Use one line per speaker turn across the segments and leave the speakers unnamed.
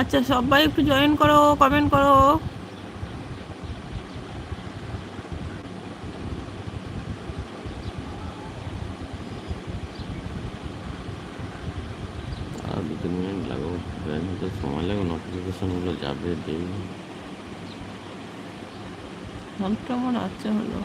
আচ্ছা সবাই একটু জয়েন করো কমেন্ট করো।
আর দু তিন মিনিট লাগবে। ব্যাংক হতে সময় লাগবে নোটিফিকেশনগুলো যাবে দেই
ঘণ্টা আমার আছে হলো।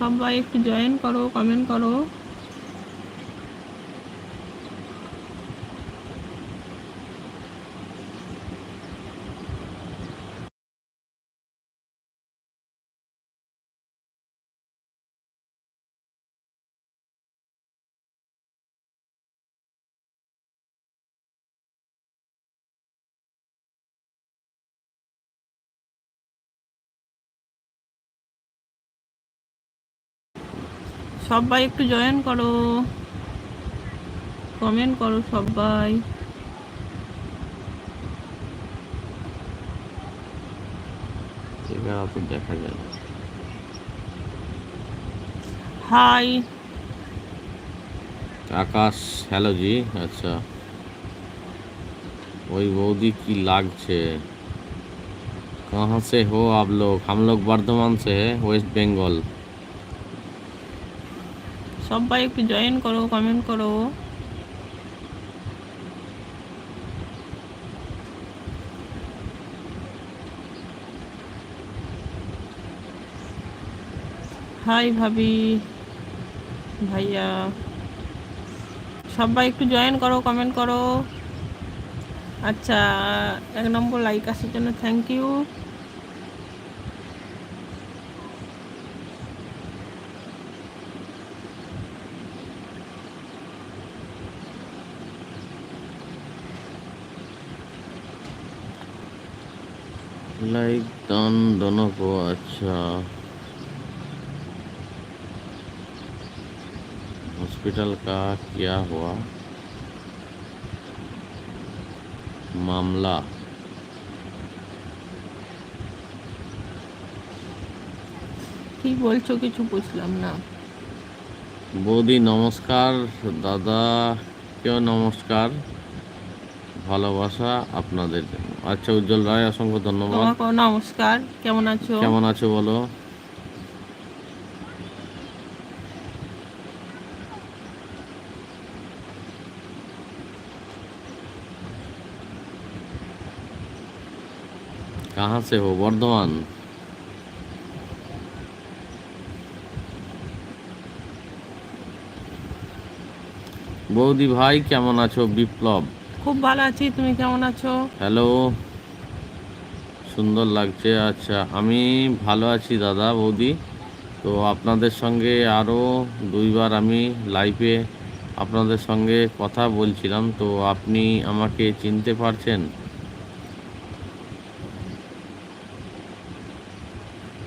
সবাই একটু জয়েন করো কমেন্ট করো। সবাই একটু জয়েন করো কমেন্ট করো সবাই
এবার অত দেখা যায় না।
হাই
আকাশ হ্যালো জি আচ্ছা ওই बौदी की লাগছে कहाँ से हो आप लोग हम लोग बर्धमान से है वेस्ट बंगाल
সবাই একটু জয়েন করো কমেন্ট করো। হাই ভাবি। ভাইয়া। সবাই একটু জয়েন করো কমেন্ট করো। আচ্ছা এক নম্বর লাইক আসার জন্য থ্যাংক ইউ
लाइक डन दोनों को अच्छा हॉस्पिटल का क्या हुआ मामला
কি বলছো কিছু বুঝলাম না
বৌদি নমস্কার দাদা কেউ নমস্কার ভালোবাসা আপনাদের জন্য। আচ্ছা উজ্জ্বল রায় অসংখ্য ধন্যবাদ
তোমাকেও নমস্কার কেমন আছো
কেমন আছো বলো कहाँ से हो বর্ধমান বৌদি ভাই কেমন আছো বিপ্লব
খুব ভালো আছি তুমি কেমন আছো?
হ্যালো সুন্দর লাগছে আচ্ছা আমি ভালো আছি দাদা বৌদি। তো আপনাদের সঙ্গে আরও দুইবার আমি লাইভে আপনাদের সঙ্গে কথা বলছিলাম তো আপনি আমাকে চিনতে পারছেন?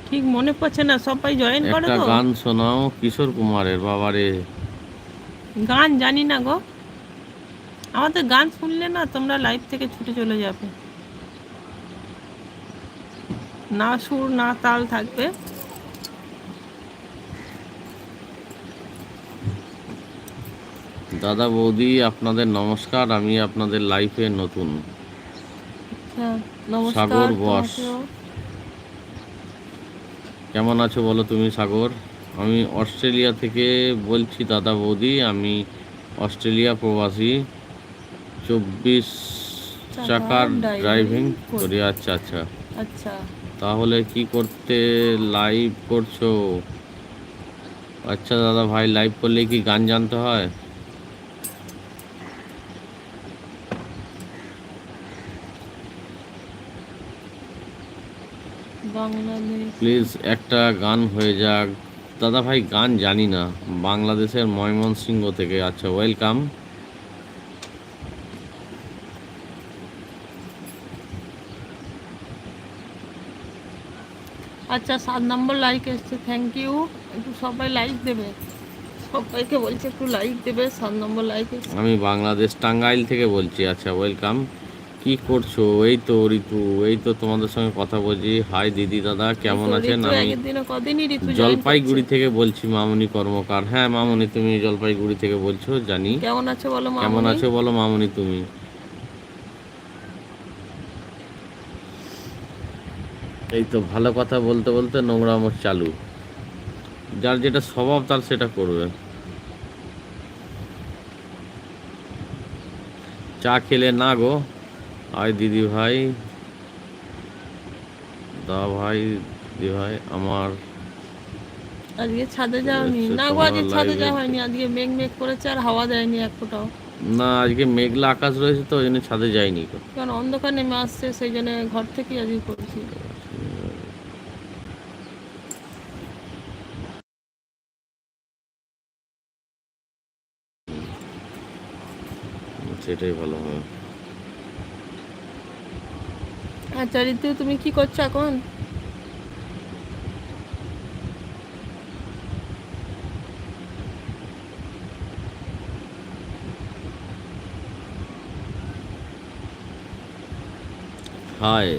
ঠিক মনে পড়ছে না সবাই জয়েন করো তো?
গান শোনাও কিশোর কুমারের বাবারে।
গান জানি না গো। আমাদের গান শুনলে না তোমরা লাইভ থেকে ছুটে চলে যাবে। না সুর না তাল থাকবে।
দাদা বৌদি আপনাদের নমস্কার আমি আপনাদের লাইফে নতুন।
আচ্ছা,
সাগর বস। কেমন আছো বলো তুমি সাগর? আমি অস্ট্রেলিয়া থেকে বলছি দাদা বৌদি আমি অস্ট্রেলিয়া প্রবাসী। চব্বিশ
চাকার
ড্রাইভিং।
করি
আচ্ছা আচ্ছা।
আচ্ছা।
তাহলে কি করতে লাইভ করছ? আচ্ছা দাদা ভাই লাইভ করলে কি গান জানতে হয়? প্লিজ একটা গান হয়ে যাক। দাদা ভাই গান জানি না। বাংলাদেশের ময়মনসিংহ থেকে আচ্ছা ওয়েলকাম
আচ্ছা সাত নম্বর লাইক এসছে থ্যাংক ইউ একটু সবাই লাইক দেবে। সবাইকে বলছে একটু লাইক দেবে সাত নম্বর লাইকে
আমি বাংলাদেশ টাঙ্গাইল থেকে বলছি আচ্ছা ওয়েলকাম কি করছ? এই তো ঋতু এই তো তোমাদের সঙ্গে কথা বলছি। হাই দিদি দাদা কেমন আছেন? আমি জলপাইগুড়ি থেকে বলছি মামনি কর্মকার। হ্যাঁ মামনি তুমি জলপাইগুড়ি থেকে বলছো জানি।
কেমন আছো বলো
কেমন আছো বলো মামনি তুমি? এই তো ভালো কথা বলতে বলতে নোংরা আমার চালু। যার যেটা স্বভাব তার সেটা করবে। চা খেলে না গো। আয় দিদি ভাই। দা ভাই দিদি ভাই আমার।
আজকে ছাদে যাওনি না গো আজকে ছাদে যাওয়া হয়নি। আজকে মেঘ মেঘ করেছে আর হাওয়া দেয়নি এক ফোঁটাও।
না আজকে মেঘলা আকাশ রয়েছে তো ওই জন্য ছাদে যাইনি
কারণ অন্ধকার নেমে আসছে সেই জন্য ঘর থেকেই আজকে করছি।
সেটাই ভালো হবে
আচ্ছা ঋতু তুমি কি করছ এখন?
হাই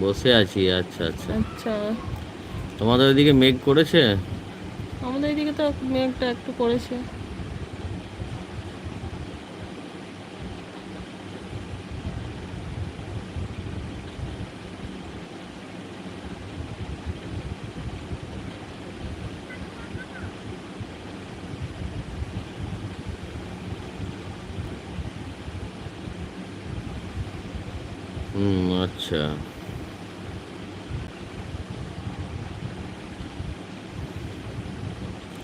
বসে আছি আচ্ছা আচ্ছা।
আচ্ছা।
তোমাদের ওইদিকে মেঘ করেছে?
আমাদের এদিকে তো মেঘটা একটু করেছে।
হুম আচ্ছা।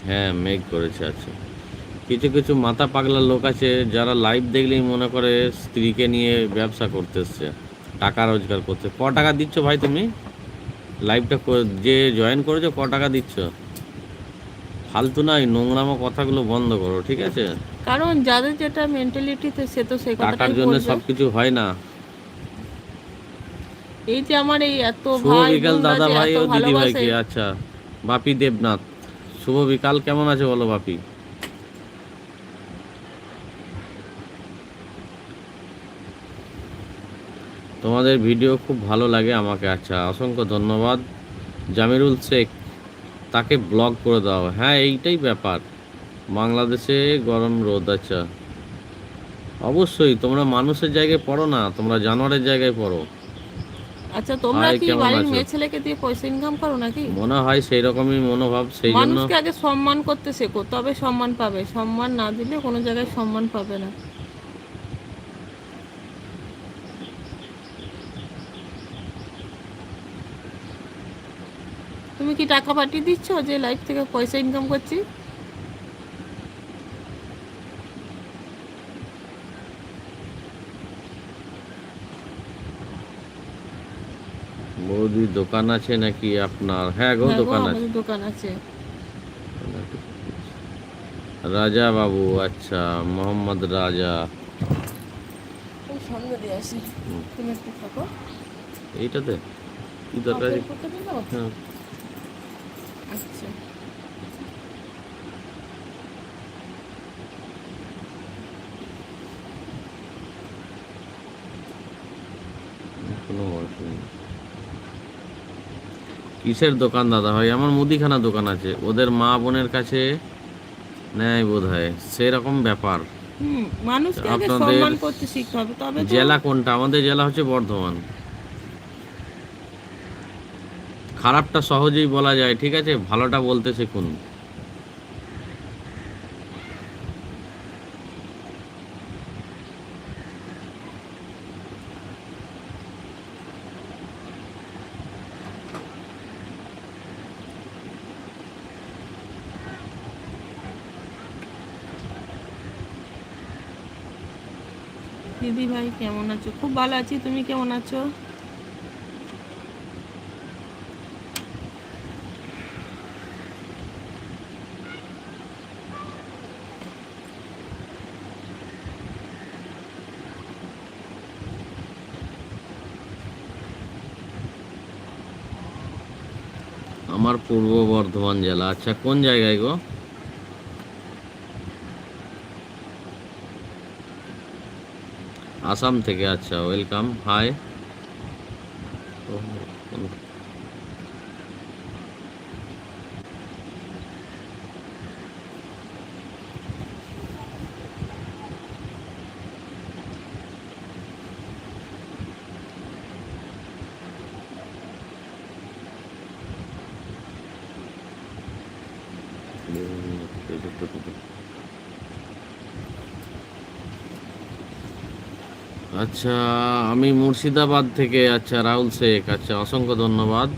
হ্যাঁ মেঘ করেছে আচ্ছা কিছু কিছু মাথা পাগলা লোক আছে যারা লাইভ দেখলেই মনে করে স্ত্রীকে নিয়ে ব্যবসা করতে এসছে টাকা রোজগার করতে ক টাকা দিচ্ছ ভাই তুমি? লাইভটা যে জয়েন করেছ ক টাকা দিচ্ছ? ফালতু না এই নোংরামো কথাগুলো বন্ধ করো ঠিক আছে?
কারণ যাদের যেটা মেন্টালিটিতে সে তো সেই
টাকার জন্য
বলবে।
সব কিছু হয় না।
এই যে আমার এই এত ভাই
দাদা ভাই ও দিদি ভাইকে আচ্ছা বাপি দেবনাথ। শুভ বিকাল, কেমন আছে বলো বাপি তোমাদের ভিডিও খুব ভালো লাগে আমাকে আচ্ছা অসংখ্য ধন্যবাদ। জামিরুল শেখ, তাকে ব্লগ করে দাও। হ্যাঁ এইটাই ব্যাপার। বাংলাদেশে গরম রোদ আচ্ছা। অবশ্যই, তোমরা মানুষের জায়গায় পড়ো না, তোমরা জানোয়ারের জায়গায় পড়ো।
আচ্ছা তোমরা কি বাড়ির মেয়ে ছেলেকে দিয়ে পয়সা ইনকাম করো নাকি?
মনে হয় সেই রকমই মনোভাব সেই জন্য
মানুষকে আগে সম্মান করতে শেখো তবে সম্মান পাবে। সম্মান না দিলে কোনো জায়গায় সম্মান পাবে না। তুমি কি টাকা পাঠিয়ে দিচ্ছ যে লাইফ থেকে পয়সা ইনকাম করছি?
বৌদি দোকান আছে নাকি আপনার? হ্যাঁ গো
হ্যাঁ
দোকান আছে।
দোকান আছে।
রাজা বাবু আচ্ছা মোহাম্মদ রাজা। এইটাতে? কি দরকার? হ্যাঁ
আচ্ছা।
কোনো অসুবিধা। কিসের দোকান দাদা ভাই? আমার মুদিখানা দোকান আছে। ওদের মা বোনের কাছে নেয় বোধ হয় সেরকম ব্যাপার।
মানুষকে আগে
আপনাদের
সম্মান করতে শিখতে হবে। তবে
জেলা কোনটা? আমাদের জেলা হচ্ছে বর্ধমান। খারাপটা সহজেই বলা যায় ঠিক আছে? ভালোটা বলতে শিখুন।
দিদি ভাই, কেমন আছো? খুব ভালো আছি, তুমি কেমন আছো?
আমার পূর্ব বর্ধমান জেলা আচ্ছা কোন জায়গায় গো? আসাম থেকে আচ্ছা ওয়েলকাম হাই আচ্ছা আমি মুর্শিদাবাদ থেকে আচ্ছা রাহুল শেখ আচ্ছা অসংখ্য ধন্যবাদ।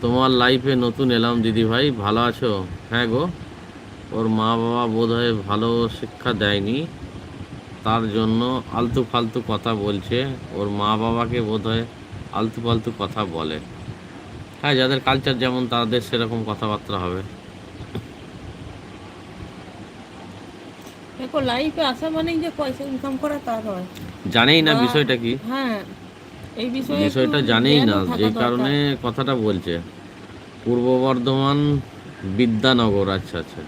তোমার লাইফে নতুন এলাম, দিদি ভাই, ভালো আছো? হ্যাঁ গো, ওর মা বাবা বোধহয় ভালো শিক্ষা দেয়নি। তার জন্য আলতু ফালতু কথা বলছে। ওর মা বাবাকে বোধহয় আলতু ফালতু কথা বলে। হ্যাঁ যাদের কালচার যেমন, তাদের সেরকম কথাবার্তা হবে।
দেখো লাইফে আসা মানেই যে পয়সা ইনকাম করা তা নয়।
জানেই না বিষয়টা কি?
হ্যাঁ এই বিষয়ে
বিষয়টা জানেই না যে কারণে কথাটা বলছে। পূর্ব বর্ধমান বিদ্যানগর আচ্ছা আচ্ছা।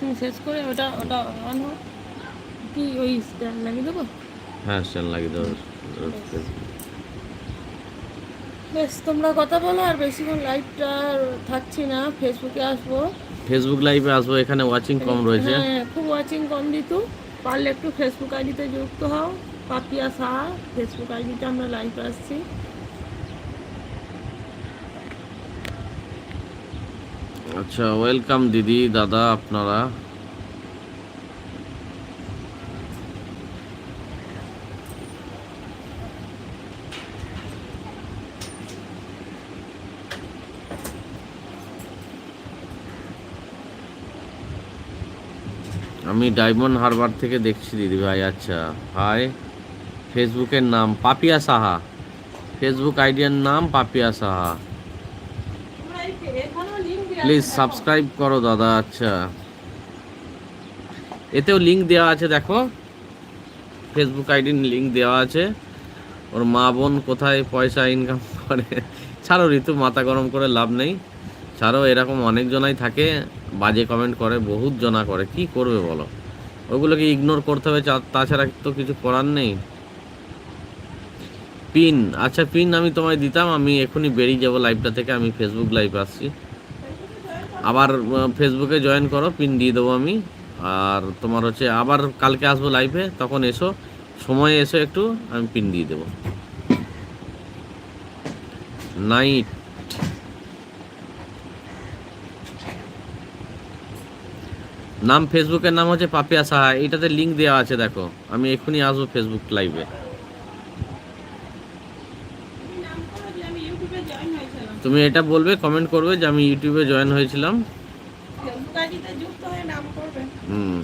তুমি শেষ করে ওটা ওটা অন হোক। কি ওই স্ট্যান্ড লাগিয়ে দেবো?
হ্যাঁ স্ট্যান্ড লাগিয়ে দাও
বেশ তোমরা কথা বলো আর বেশিক্ষণ লাইভটা থাকছি না ফেসবুকে আসব।
ফেসবুক লাইভে আসব এখানে ওয়াচিং কম রয়েছে।
হ্যাঁ খুব ওয়াচিং কম দিত পারলে একটু ফেসবুক আইডিতে যুক্ত হও পাপিয়া সাহা ফেসবুক আইডিতে আমরা লাইভ আসছি।
আচ্ছা ওয়েলকাম দিদি দাদা আপনারা। আমি ডায়মন্ড হারবার থেকে দেখছি দিদি ভাই আচ্ছা। হাই ফেসবুকের নাম পাপিয়া সাহা। ফেসবুক আইডিয়ার নাম পাপিয়া সাহা। প্লিজ সাবস্ক্রাইব করো দাদা আচ্ছা। এতেও লিঙ্ক দেওয়া আছে, দেখো। ফেসবুক আইডির লিঙ্ক দেওয়া আছে। ওর মা বোন কোথায় পয়সা ইনকাম করে? ছাড়ো ঋতু, মাথা গরম করে লাভ নেই। ছাড়ো, এরকম অনেকজনাই থাকে। বাজে কমেন্ট করে, বহুত জনা করে। কি করবে বলো? ওগুলোকে ইগনোর করতে হবে তাছাড়া তো কিছু করার নেই। পিন আচ্ছা পিন আমি তোমায় দিতাম, আমি এখনই বেরিয়ে যাব লাইভটা থেকে, আমি ফেসবুক লাইভ আসছি। আবার ফেসবুকে জয়েন করো, পিন দিয়ে দেবো আমি। আর তোমার হচ্ছে, আবার কালকে আসব লাইভে তখন এসো, সময় এসো একটু, আমি পিন দিয়ে দেবো। নাইট নাম ফেসবুকের নাম হচ্ছে পাপিয়া সাহা। এইটাতে লিঙ্ক দেওয়া আছে, দেখো। আমি এক্ষুনি আসব ফেসবুক লাইভে তুমি এটা বলবে কমেন্ট করবে যে আমি ইউটিউবে জয়েন হয়েছিলাম। হুম।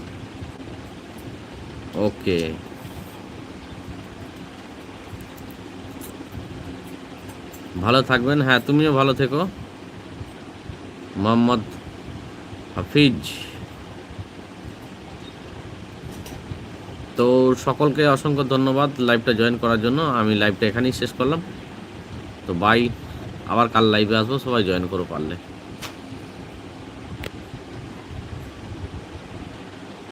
ওকে ভালো থাকবেন। হ্যাঁ তুমিও ভালো থেকো। মোহাম্মদ হাফিজ। তো সকলকে অসংখ্য ধন্যবাদ লাইভটা জয়েন করার জন্য। আমি লাইভটা এখানেই শেষ করলাম। তো বাই আবার কাল লাইভে আসব, সবাই জয়েন করো পারলে।